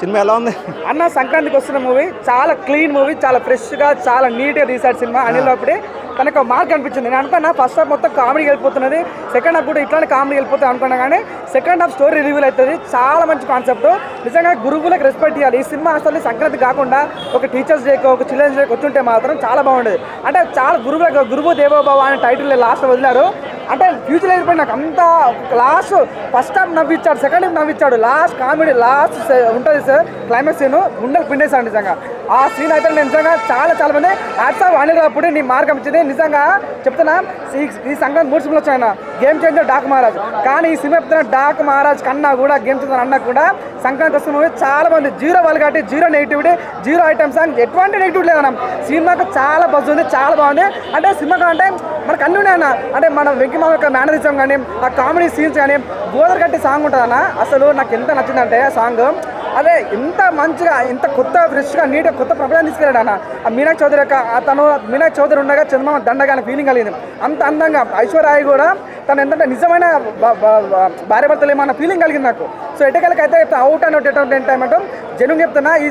Cinema ఎలా ఉంది? అన్న సంక్రాంతికి వస్తున్న మూవీ చాలా క్లీన్ మూవీ చాలా ఫ్రెష్గా చాలా నీట్గా తీశాడు సినిమా. అనిల్ అప్పుడే తనకు మార్క్ అనిపించింది నేను అనుకున్నా ఫస్ట్ హాఫ్ మొత్తం కామెడీ వెళ్ళిపోతున్నది. సెకండ్ హాఫ్ కూడా ఇట్లానే కామెడీ వెళ్ళిపోతుంది అనుకున్నా కానీ సెకండ్ హాఫ్ స్టోరీ రివ్యూల్ అవుతుంది. చాలా మంచి కాన్సెప్ట్ నిజంగా గురువులకు రెస్పెక్ట్ ఇవ్వాలి ఈ సినిమా అసలు సంక్రాంతి కాకుండా ఒక టీచర్స్ డేకి ఒక చిల్డ్రన్స్ డేకి వచ్చుంటే మాత్రం చాలా బాగుండేది. అంటే చాలా గురువులకు గురువు దేవోభవ అనే టైటిల్ లాస్ట్ వదిలారు. అంటే ఫ్యూచర్ అయిపోయి నాకు అంత లాస్ట్ ఫస్ట్ టైం నవ్విచ్చాడు సెకండ్ టైం నవ్విచ్చాడు. లాస్ట్ కామెడీ లాస్ట్ ఉంటుంది సార్ క్లైమాక్స్ సీను గుండెలు పిండేశాడు నిజంగా. ఆ సీన్ అయితే నేను నిజంగా చాలా చాలా మంది యాడ్స్ ఆఫ్ నీ మార్గం ఇచ్చింది. నిజంగా చెప్తున్నా ఈ ఈ సంక్రాంతి మూడు సినిమాలు వచ్చాయన గేమ్ చేంజర్ డాక్ మహారాజ్ కానీ ఈ సినిమా చెప్తున్నా డాక్ మహారాజ్ కన్నా కూడా గేమ్ చేంజర్ అన్నా కూడా సంక్రాంతి వస్తున్న మూవీ చాలా మంది జీరో వాళ్ళు కాబట్టి జీరో నెగిటివిటీ జీరో ఐటమ్స్ అని ఎటువంటి నెగిటివిటీ లేదన్న. సినిమాకు చాలా బజ్ ఉంది చాలా బాగుంది. అంటే సినిమాకు అంటే మనకు అన్ని ఉన్నాయన్న. అంటే మన వెంకిమామ యొక్క మేనరిజం కానీ ఆ కామెడీ సీన్స్ కానీ గోదర్ కట్టి సాంగ్ ఉంటుందన్న. అసలు నాకు ఎంత నచ్చిందంటే ఆ సాంగ్ అదే ఇంత మంచిగా ఇంత కొత్త ఫ్రెష్గా నీట్గా కొత్త ప్రపంచం తీసుకెళ్ళాడు అన్న ఆ మీనాక్ చౌదరి యొక్క ఆ తను మీనాక్షి చౌదరి ఉండగా చంద్రమామ దండగా అనే ఫీలింగ్ కలిగింది. అంత అందంగా ఐశ్వర్య కూడా తను ఎంతంటే నిజమైన భార్య భర్తలు ఏమన్న ఫీలింగ్ కలిగింది నాకు. సో ఎటకాలకి అయితే అవుట్ అండ్ అవుట్ ఏంటంటే జనం చెప్తున్నా ఈ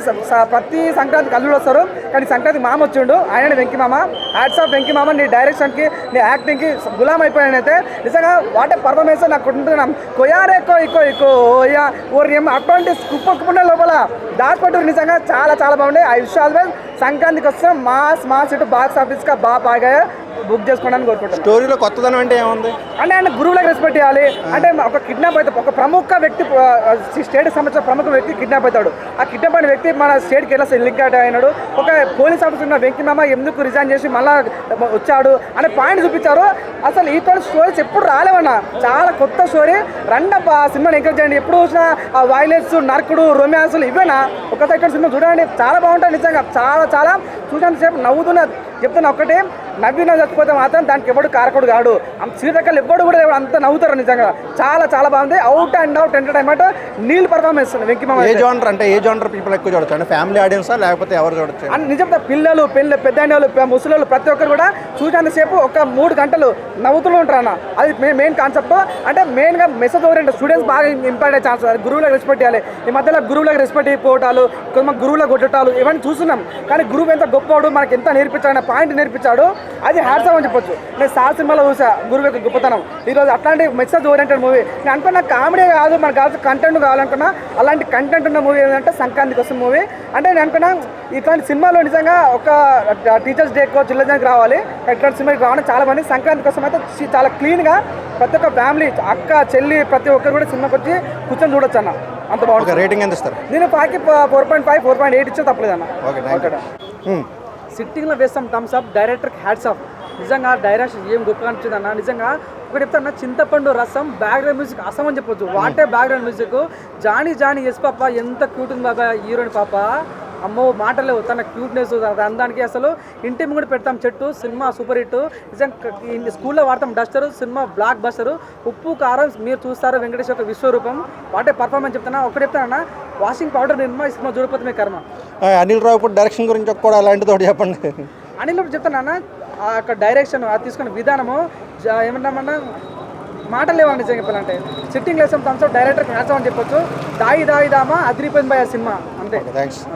ప్రతి సంక్రాంతికి అల్లుడు వస్తారు. కానీ సంక్రాంతి మామ వచ్చిండు. ఆయన వెంకి మామ. హ్యాట్స్ ఆఫ్ వెంకి మామ. నీ డైరెక్షన్కి నీ యాక్టింగ్కి గులాం అయిపోయానైతే నిజంగా వాటే పర్ఫార్మెన్స్ నాకు ఉంటున్నాం కొయారే కోయ్ కోయ్ కోయా ఓరి ఏం అటువంటి కుప్ప కుప్పండే లోపల దాచిపెట్టారు నిజంగా చాలా చాలా బాగుంది ఐ విష్ ఆల్వేస్ సంక్రాంతికి వస్తాం మాస్ మాస్ ఇటు బాక్స్ ఆఫీస్గా బాగా బాగా బుక్ చేసుకోవడానికి కోరుకుంటున్నాను స్టోరీలో కొత్తదనం అంటే ఏముంది? అంటే ఆయన గురువులకు రెస్పెక్ట్ చేయాలి. అంటే ఒక కిడ్నాప్ అయితే ఒక ప్రముఖ వ్యక్తి స్టేట్ సంబంధించిన ప్రముఖ వ్యక్తి కిడ్నాప్ అవుతాడు. ఆ కిడ్నాప్ అయిన వ్యక్తి మన స్టేట్కి ఎలా లింక్ అయినాడు? ఒక పోలీస్ ఆఫీసర్ ఉన్న వెంకి మామ ఎందుకు రిజైన్ చేసి మళ్ళా వచ్చాడు? అనే పాయింట్ చూపించారు. అసలు ఈ తోటి స్టోరీస్ ఎప్పుడు రాలేవన్న. చాలా కొత్త స్టోరీ రండప్ప ఆ సినిమాని ఎంకరేజ్ చేయండి. ఎప్పుడు చూసినా ఆ వైలెన్స్ నరకుడు రొమాన్సులు ఇవేనా? ఒకసారి ఇక్కడ సినిమా చూడండి. చాలా బాగుంటాయి నిజంగా. చాలా చాలా. చూసినంత సేపు నవ్వుతున్నా చెప్తున్నా ఒకటే. నవ్విన చచ్చిపోతే మాత్రం దానికి ఎవడు కారకుడు కాడు. అంత సీరియల్ ఎవ్వడు కూడా అంత నవ్వుతారు నిజంగా. చాలా చాలా బాగుంది. అవుట్ అండ్ అవుట్ ఎంటర్టైన్మెంట్ నీల్ పర్ఫార్మెన్స్ వెంకి మామ ఏ జోనర్ అంటే ఏ జోనర్ పీపుల్ ఎక్కువ చూడొచ్చు. ఫ్యామిలీ ఆడియన్సా లేకపోతే ఎవరు చూడొచ్చు? అని నిజం చెప్తా పిల్లలు పిల్లలు పెద్ద వాళ్ళు ముసలి ప్రతి ఒక్కరు కూడా చూసినంతసేపు ఒక మూడు గంటలు నవ్వుతూ ఉంటారు అన్న. అది మెయిన్ కాన్సెప్ట్ అంటే మెయిన్గా మెసేజ్ ఓరియంట్ స్టూడెంట్స్ బాగా ఇంపార్ట్ అయ్యే ఛాన్స్ గురువులకు రెస్పెక్ట్ ఇవ్వాలి ఈ మధ్యలో గురువులకు రెస్పెక్ట్ ఇవ్వటాలు కొంతమంది గురువులకు కొట్టటాలు ఇవన్నీ చూస్తున్నాం. కానీ గురువు ఎంత గొప్పవాడు మనకి ఎంత నేర్పించాడు పాయింట్ నేర్పించాడు. అది హ్యాట్సమ్ అని చెప్పొచ్చు. నేను సార్ సినిమాలో చూసా గురువు యొక్క గొప్పతనం. ఈరోజు అట్లాంటి మెసేజ్ ఓరియంటెడ్ మూవీ. నేను అనుకున్న కామెడీ కాదు మనకు కావాల్సిన కంటెంట్ కావాలనుకున్నా అలాంటి కంటెంట్ ఉన్న మూవీ ఏంటంటే సంక్రాంతికి వస్తున్న మూవీ. అంటే నేను అనుకున్నా ఇట్లాంటి సినిమాలో నిజంగా ఒక టీచర్స్ డేకో చిల్డ్రన్కి రావాలి. ఇట్లాంటి సినిమాకి రావడం చాలా మంది సంక్రాంతి కోసం అయితే చాలా క్లీన్గా ప్రతి ఒక్క ఫ్యామిలీ అక్క చెల్లి ప్రతి ఒక్కరు కూడా సినిమాకి వచ్చి కూర్చొని చూడొచ్చు అన్న. అంత బాగుంటుంది. రేటింగ్ ఎంత ఇస్తారు? నేను పాకి four point five four point eight ఇచ్చే తప్పలేదు అన్న. ఓకే యూ సిట్టింగ్లో వేస్తాం థమ్స్ అప్ డైరెక్టర్కి హ్యాట్స్ ఆఫ్ నిజంగా డైరెక్షన్ ఏం గొప్పగా అనిపించింది అన్న నిజంగా ఒకటి చెప్తాను చింతపండు రసం బ్యాక్గ్రౌండ్ మ్యూజిక్ అసం అని చెప్పొచ్చు what a background music Johnny Johnny yes papa ఎంత క్యూట్ ఉంది బాబా హీరోయిన్ పాప. అమ్మో మాటలేవు తన క్యూట్నెస్ అందానికి అసలు. ఇంటి ముందు పెడతాం చెట్టు సినిమా సూపర్ హిట్ నిజంగా స్కూల్లో వాడతాం డస్టర్ సినిమా బ్లాక్ బస్టర్ ఉప్పు కారం మీరు చూస్తారు వెంకటేష్ యొక్క విశ్వరూపం వాటే పర్ఫార్మెన్స్ చెప్తాను ఒకటి చెప్తానన్నా వాషింగ్ పౌడర్ నిర్మా ఈ సినిమా చూడకపోతే మీ కర్మ. ఆ, అనిల్ రావు ఇప్పుడు డైరెక్షన్ గురించి కూడా అలాంటిది ఒకటి చెప్పండి. అనిల్ చెప్తానన్న ఆ యొక్క డైరెక్షన్ అది తీసుకున్న విధానము ఏమంటామన్నా మాటలు లేవండి నిజంగా చెప్పాలంటే? Sitting lesson thumbs director hats అని చెప్పొచ్చు. దాయి దాయి దామా అదిరిపోయింది భయ సినిమా. అంతే. థ్యాంక్స్